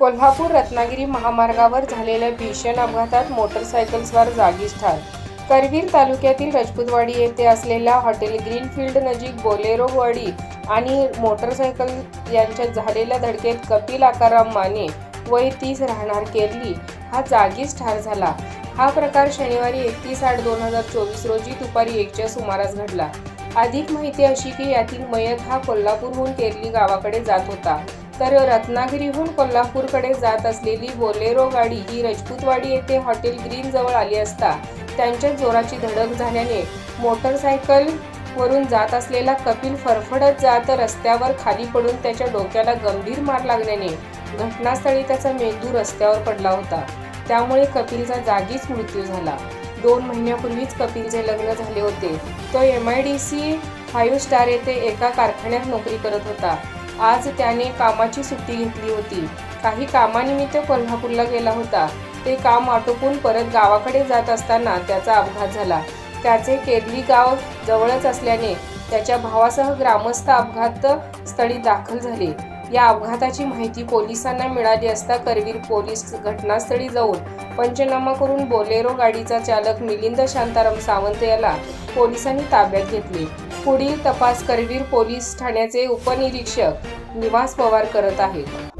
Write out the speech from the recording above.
कोल्हापूर रत्नागिरी महामार्गावर झालेल्या भीषण अपघातात मोटरसायकल्सवर जागीच ठार. करवीर तालुक्यातील रजपूतवाडी येथे असलेल्या हॉटेल ग्रीनफील्ड नजीक बोलेरोवाडी आणि मोटरसायकल यांच्यात झालेल्या धडकेत कपिल आकाराम माने वय तीस राहणार केरली. हा जागीच ठार झाला. हा प्रकार शनिवारी एकतीस आठ दोन हजार चोवीस रोजी दुपारी एकच्या सुमारास घडला. अधिक माहिती अशी की यातील मयत हा कोल्हापूरहून केरली गावाकडे जात होता. तर रत्नागिरीहून कोल्हापूरकडे जात असलेली बोलेरो गाडी ही रजपूतवाडी येथे हॉटेल ग्रीन जवळ आली असता त्यांच्या जोराची धडक झाल्याने मोटरसायकल वरून जात असलेला कपिल फरफडत जात रस्त्यावर खाली पडून त्याच्या डोक्याला गंभीर मार लागल्याने घटनास्थळी त्याचा मेंदू रस्त्यावर पडला होता. त्यामुळे कपिलचा जागीच मृत्यू झाला. दोन महिन्यापूर्वीच कपिलचे लग्न झाले होते. तो M I D C five star येथे एका कारखान्यात नोकरी करत होता. आज त्याने कामाची सुट्टी घेतली होती. काही कामानिमित्त कोल्हापूरला गेला होता. ते काम आटोपून परत गावाकडे जात असताना त्याचा अपघात झाला. त्याचे केदली गाव जवळच असल्याने त्याच्या भावासह ग्रामस्थ अपघात स्थळी दाखल झाले. या अपघाताची माहिती पोलिसांना मिळाली असता करवीर पोलीस घटनास्थळी जाऊन पंचनामा करून बोलेरो गाडीचा चालक मिलिंद शांताराम सावंत याला पोलिसांनी ताब्यात घेतले. पुढील तपास करवीर पोलीस ठाण्याचे उपनिरीक्षक निवास पवार करत आहेत.